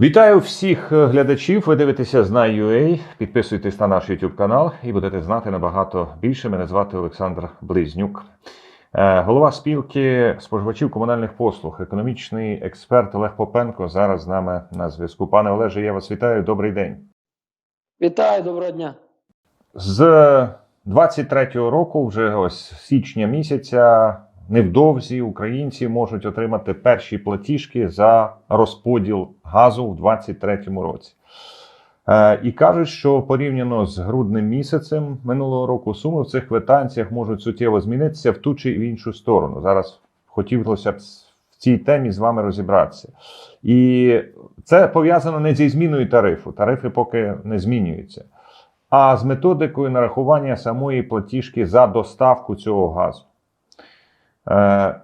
Вітаю всіх е, глядачів. Ви дивитеся Знай.ua. Підписуйтесь на наш YouTube канал і будете знати набагато більше. Мене звати Олександр Близнюк. Е, Голова спілки споживачів комунальних послуг, економічний експерт Олег Попенко зараз з нами на зв'язку. Пане Олеже, я вас вітаю. Добрий день. Вітаю, доброго дня. З 23-го року, вже ось січня місяця, невдовзі українці можуть отримати перші платіжки за розподіл газу в 23-му році. Е, і кажуть, що порівняно з грудним місяцем минулого року суми в цих квитанціях можуть суттєво змінитися в ту чи в іншу сторону. Зараз хотілося б в цій темі з вами розібратися. І це пов'язано не зі зміною тарифу. Тарифи поки не змінюються а з методикою нарахування самої платіжки за доставку цього газу. Е,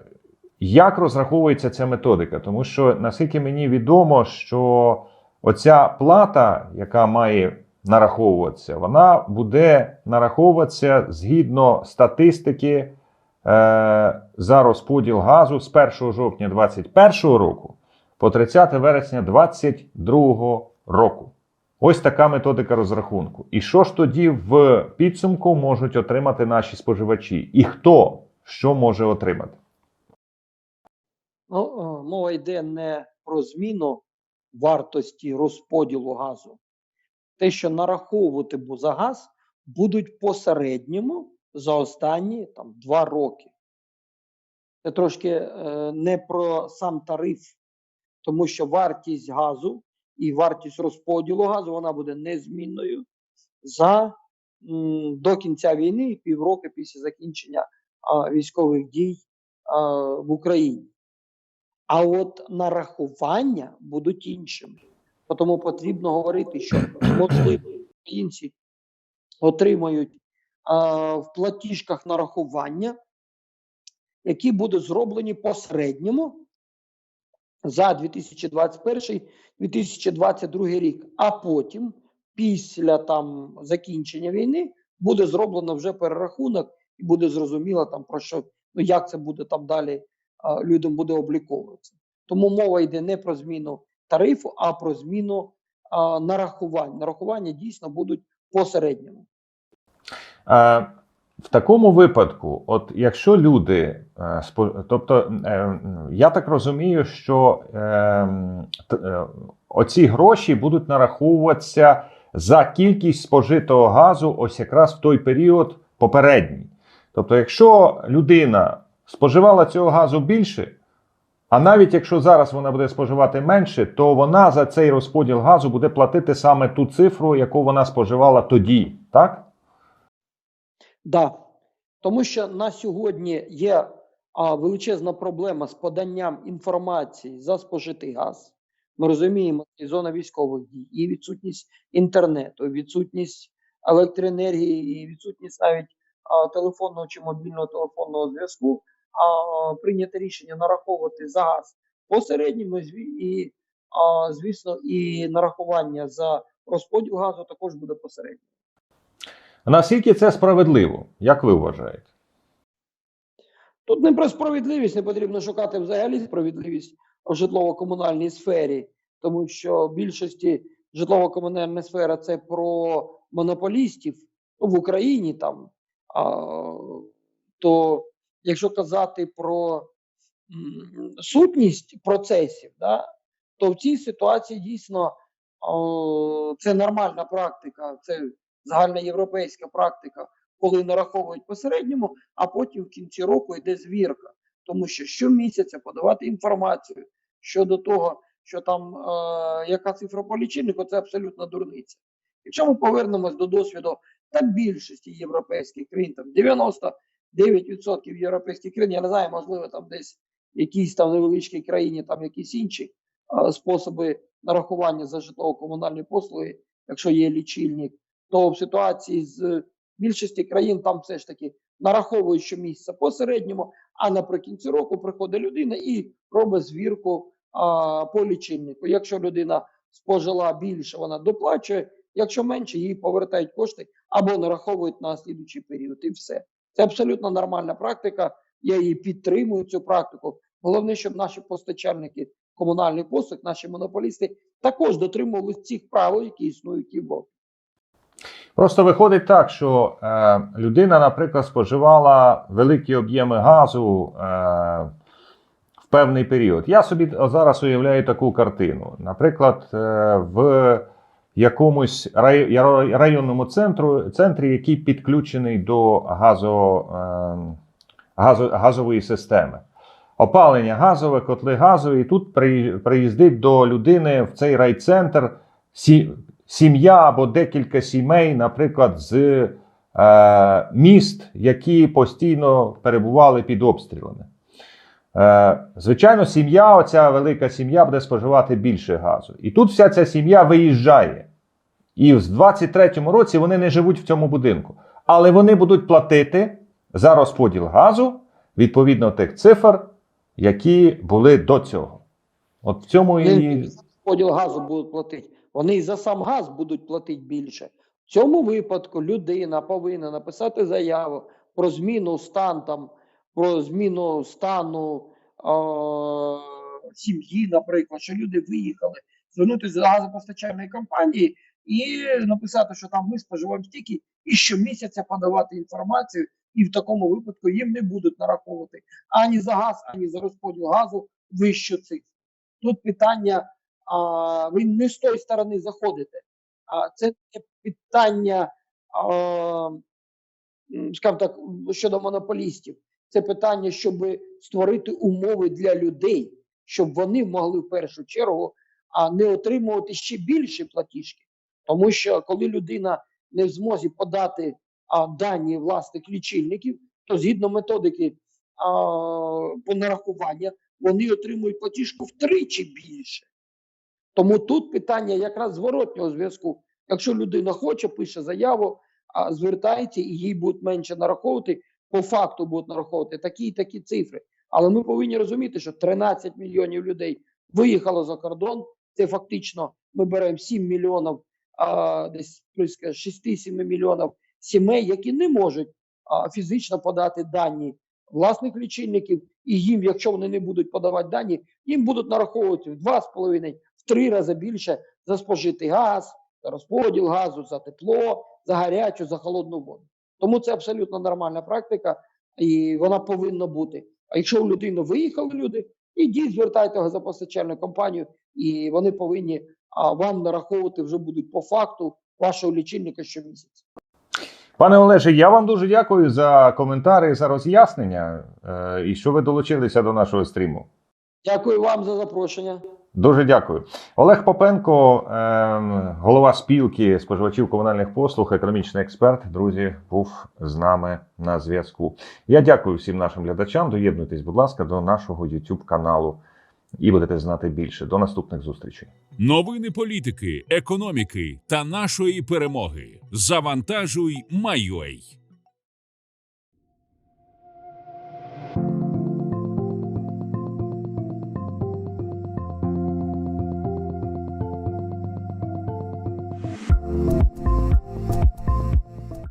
як розраховується ця методика? Тому що, наскільки мені відомо, що оця плата, яка має нараховуватися, вона буде нараховуватися згідно статистики е, за розподіл газу з 1 жовтня 2021 року по 30 вересня 2022 року. Ось така методика розрахунку. І що ж тоді в підсумку можуть отримати наші споживачі? І хто що може отримати? Ну, мова йде не про зміну вартості розподілу газу. Те, що нараховувати за газ будуть посередньому за останні там, два роки. Це трошки е, не про сам тариф, тому що вартість газу і вартість розподілу газу вона буде незмінною за м, до кінця війни, півроку після закінчення військових дій в Україні. А от нарахування будуть іншими. Тому потрібно говорити, що можливо українці отримають в платіжках нарахування, які будуть зроблені посередньому за 2021-2022 рік. А потім, після там закінчення війни, буде зроблено вже перерахунок, і буде зрозуміло там про що, ну як це буде там далі а, людям буде обліковуватися. Тому мова йде не про зміну тарифу, а про зміну а, нарахувань. Нарахування дійсно будуть посередньому. Е, в такому випадку, от якщо люди, е, тобто е, я так розумію, що оці гроші будуть нараховуватися за кількість спожитого газу, ось якраз в той період попередній. Тобто, якщо людина споживала цього газу більше, а навіть якщо зараз вона буде споживати менше, то вона за цей розподіл газу буде платити саме ту цифру, яку вона споживала тоді, так? Да. Тому що на сьогодні є а, величезна проблема з поданням інформації за спожитий газ. Ми розуміємо, і зона військових дій, і відсутність інтернету, відсутність електроенергії, і відсутність навіть телефонного чи мобільного телефонного зв'язку. А прийняте рішення нараховувати за газ посередньому і, а, звісно, і нарахування за розподіл газу також буде посередньо. Наскільки це справедливо, як ви вважаєте? Тут не про справедливість, не потрібно шукати взагалі справедливість в житлово-комунальній сфері, тому що в більшості житлово-комунальна сфера це про монополістів ну, в Україні там. То якщо казати про сутність процесів, да, то в цій ситуації дійсно це нормальна практика, це загальноєвропейська практика, коли нараховують посередньому, а потім в кінці року йде звірка. Тому що щомісяця подавати інформацію щодо того, що там е, яка цифра по лічильнику, це абсолютно дурниця. Якщо ми повернемось до досвіду та більшості європейських країн, там 99% європейських країн, я не знаю, можливо, там десь в якійсь там невеличкій країні, там якісь інші е, способи нарахування за житлово-комунальні послуги, якщо є лічильник, то в ситуації з більшості країн там все ж таки нараховують щомісяця по середньому, а наприкінці року приходить людина і робить звірку а, по лічильнику. Якщо людина спожила більше, вона доплачує. Якщо менше, їй повертають кошти або нараховують на слідуючий період. І все. Це абсолютно нормальна практика. Я її підтримую, цю практику. Головне, щоб наші постачальники комунальних послуг, наші монополісти також дотримувалися цих правил, які існують в Європі. Просто виходить так, що е, людина, наприклад, споживала великі об'єми газу е, в певний період. Я собі зараз уявляю таку картину. Наприклад, е, в якомусь рай, районному центру, центрі, який підключений до газо, е, газо, газової системи. Опалення газове, котли газові, і тут при- приїздить до людини в цей райцентр сі, сім'я або декілька сімей, наприклад, з е, міст, які постійно перебували під обстрілами. Е, звичайно, сім'я, оця велика сім'я, буде споживати більше газу. І тут вся ця сім'я виїжджає. І в 23-му році вони не живуть в цьому будинку. Але вони будуть платити за розподіл газу відповідно тих цифр, які були до цього. От в цьому і. за поділ газу будуть платити. Вони і за сам газ будуть платити більше. В цьому випадку людина повинна написати заяву про зміну стан там, про зміну стану сім'ї, наприклад, що люди виїхали, звернутися до газопостачальної компанії і написати, що там ми споживаємо стільки, і щомісяця подавати інформацію, і в такому випадку їм не будуть нараховувати ані за газ, ані за розподіл газу вищу цифру. Тут питання, а, ви не з тої сторони заходите. А це питання, а, скажімо так, щодо монополістів. Це питання, щоб створити умови для людей, щоб вони могли в першу чергу а не отримувати ще більші платіжки. Тому що коли людина не в змозі подати а, дані власних лічильників, то згідно методики а, по нарахування вони отримують платіжку втричі більше. Тому тут питання якраз зворотнього зв'язку. Якщо людина хоче, пише заяву, а звертається і їй будуть менше нараховувати, по факту будуть нараховувати такі і такі цифри. Але ми повинні розуміти, що 13 мільйонів людей виїхало за кордон. Це фактично ми беремо 7 мільйонів, а, десь близько 6-7 мільйонів сімей, які не можуть а, фізично подати дані власних лічильників, і їм, якщо вони не будуть подавати дані, їм будуть нараховувати в 2,5 в три рази більше за спожитий газ, за розподіл газу, за тепло, за гарячу, за холодну воду. Тому це абсолютно нормальна практика, і вона повинна бути. А якщо у людини виїхали люди, ідіть, звертайте в газопостачальну компанію, і вони повинні а, вам нараховувати вже будуть по факту вашого лічильника щомісяця. Пане Олеже, я вам дуже дякую за коментарі, за роз'яснення е, і що ви долучилися до нашого стріму. Дякую вам за запрошення. Дуже дякую. Олег Попенко, е, голова спілки споживачів комунальних послуг, економічний експерт. Друзі, був з нами на зв'язку. Я дякую всім нашим глядачам. Доєднуйтесь, будь ласка, до нашого YouTube каналу і будете знати більше. До наступних зустрічей. Новини політики, економіки та нашої перемоги. Завантажуй, Майой.